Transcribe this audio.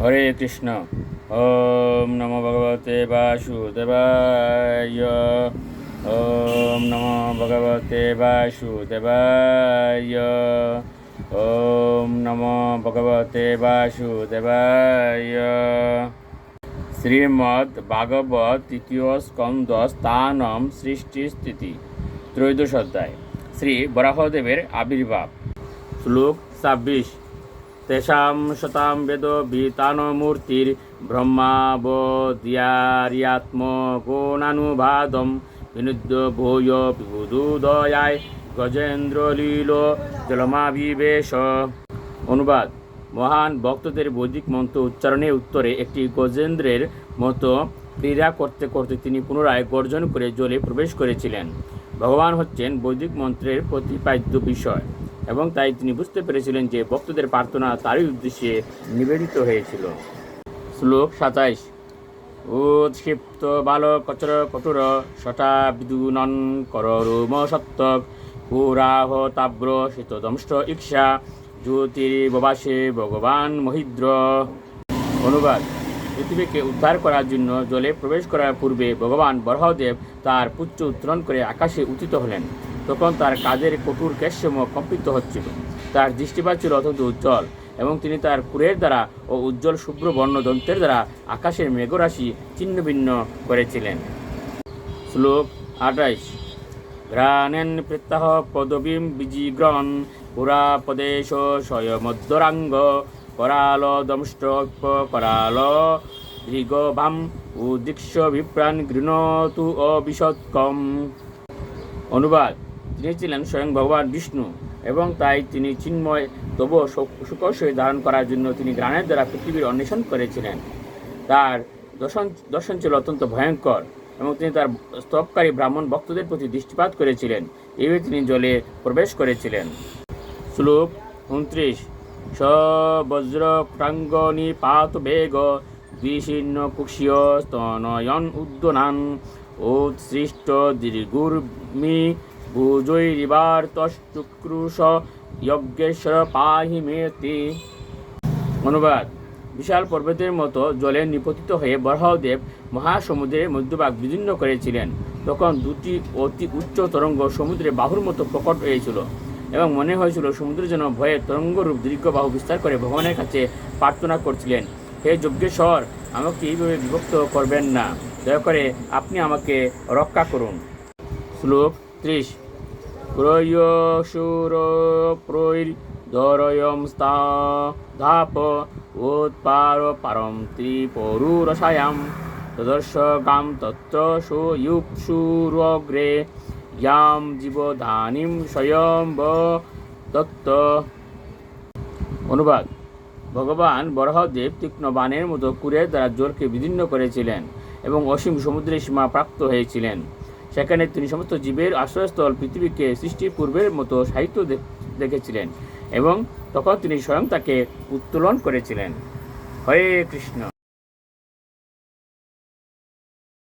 হরে কৃষ্ণ। ওম নম ভগবতে বাসুদেবায়। ওম নম ভগবতে বাসুদেবায়। ওম নম ভগবতে বাসুদেবায়। শ্রীমদ্ ভাগবত তৃতীয় স্কন্দ স্থানম সৃষ্টি স্থিতি, ত্রয়োদশ অধ্যায়। শ্রী বরাহদেবের আবির্ভাব। শ্লোক ছাব্বিশ। তেষাং শতাম বেদ বিতানমূর্তির ব্রহ্মাবদিয়ার্যাত্মগোণানুবাদম বিনুদ্য ভূয় বিবুদুদয়ায় গজেন্দ্র লীল জলমাভিবেশ অনুবাদ মহান ভক্তদের বৈদিক মন্ত্র উচ্চারণের উত্তরে একটি গজেন্দ্রের মতো ক্রীড়া করতে করতে তিনি পুনরায় গর্জন করে জলে প্রবেশ করেছিলেন। ভগবান হচ্ছেন বৈদিক মন্ত্রের প্রতিপাদ্য বিষয়। এবং তাই তিনি বুঝতে পেরেছিলেন যে ভক্তদের প্রার্থনা তারই উদ্দেশ্যে নিবেদিত হয়েছিল। শ্লোক সাতাইশ। উৎক্ষিপ্ত বালক কচর কঠোর শটা বিদুনন কর রোম সত্যক পুরাহ তাব্র শীতদংষ্ট ইক্ষা জ্যোতির্ববাসে ভগবান মহিদ্র। অনুবাদ। পৃথিবীকে উদ্ধার করার জন্য জলে প্রবেশ করার পূর্বে ভগবান বরহদেব তার পুচ্ছ উত্তোলন করে আকাশে উচিত হলেন। তখন তার কাজের কঠোর কেশসমূহ কম্পিত হচ্ছিল। তার দৃষ্টিপাত ছিল অত্যন্ত উজ্জ্বল এবং তিনি তার কুরের দ্বারা ও উজ্জ্বল শুভ্র বর্ণ দন্তের দ্বারা আকাশের মেঘরাশি ছিন্ন ভিন্ন করেছিলেন। শ্লোক আঠাইশ। ঘ্রাণেন প্রত্যাহ পদবীম বিজিগ্রহণ পুরা পদেশ স্বয়মদ্দরাঙ্গ করাল দমষ্ট করাল দৃগভাম উদীক্ষ বিপ্রাণ গৃণতু অবিশৎকম। অনুবাদ। তিনি ছিলেন স্বয়ং ভগবান বিষ্ণু এবং তাই তিনি চিন্ময় তবুও সুকৌশলী ধারণ করার জন্য তিনি গ্রাণের দ্বারা পৃথিবীর অন্বেষণ করেছিলেন। তার দর্শন দর্শন ছিল অত্যন্ত ভয়ঙ্কর এবং তিনি তার স্তবকারী ব্রাহ্মণ ভক্তদের প্রতি দৃষ্টিপাত করেছিলেন। এইভাবে তিনি জলে প্রবেশ করেছিলেন। শ্লোক উনত্রিশ। স বজ্র প্রাঙ্গনি পাত বেগ দ্বিশীর্ণ কুক্ষীয় স্তনয়ন উদ্দনান উৎসৃষ্ট দীর্ঘুর্মি ভুজৈরিবার তশ্চুক্রুশ যজ্ঞেশ্বর পাহি মেতি অনুবাদ। বিশাল পর্বতের মতো জলে নিপতিত হয়ে বরহদেব মহাসমুদ্রের মধ্যভাগ বিদীর্ণ করেছিলেন। তখন দুটি অতি উচ্চ তরঙ্গ সমুদ্রে বাহুর মতো প্রকট হয়েছিল এবং মনে হয়েছিল সমুদ্র যেন ভয়ে তরঙ্গরূপ দীর্ঘ বাহু বিস্তার করে ভগবানের কাছে প্রার্থনা করছিলেন, হে যজ্ঞেশ্বর, আমাকে এইভাবে বিভক্ত করবেন না। দয়া করে আপনি আমাকে রক্ষা করুন। শ্লোক ত্রিশ। প্রয়সুর প্রৈর ধরয়ম স্তা ধাপ উৎপার পারম ত্রিপরুরসায়াম। তদর্শ গাম তত্র সুয়ুপসুরগ্রে ইয়াম জীবধানিম স্বয়ং দত্ত। অনুবাদ। ভগবান বরহদেব তীক্ষ্ণ বাণের মতো কুরের দ্বারা জোরকে বিদীর্ণ করেছিলেন এবং অসীম সমুদ্রের সীমা প্রাপ্ত হয়েছিলেন। সেখানে তিনি সমস্ত জীবের আশ্রয়স্থল পৃথিবীকে সৃষ্টির পূর্বের মতো সাহিত্য দেখেছিলেন এবং তখন তিনি স্বয়ং তাকে উত্তোলন করেছিলেন। হরে কৃষ্ণ।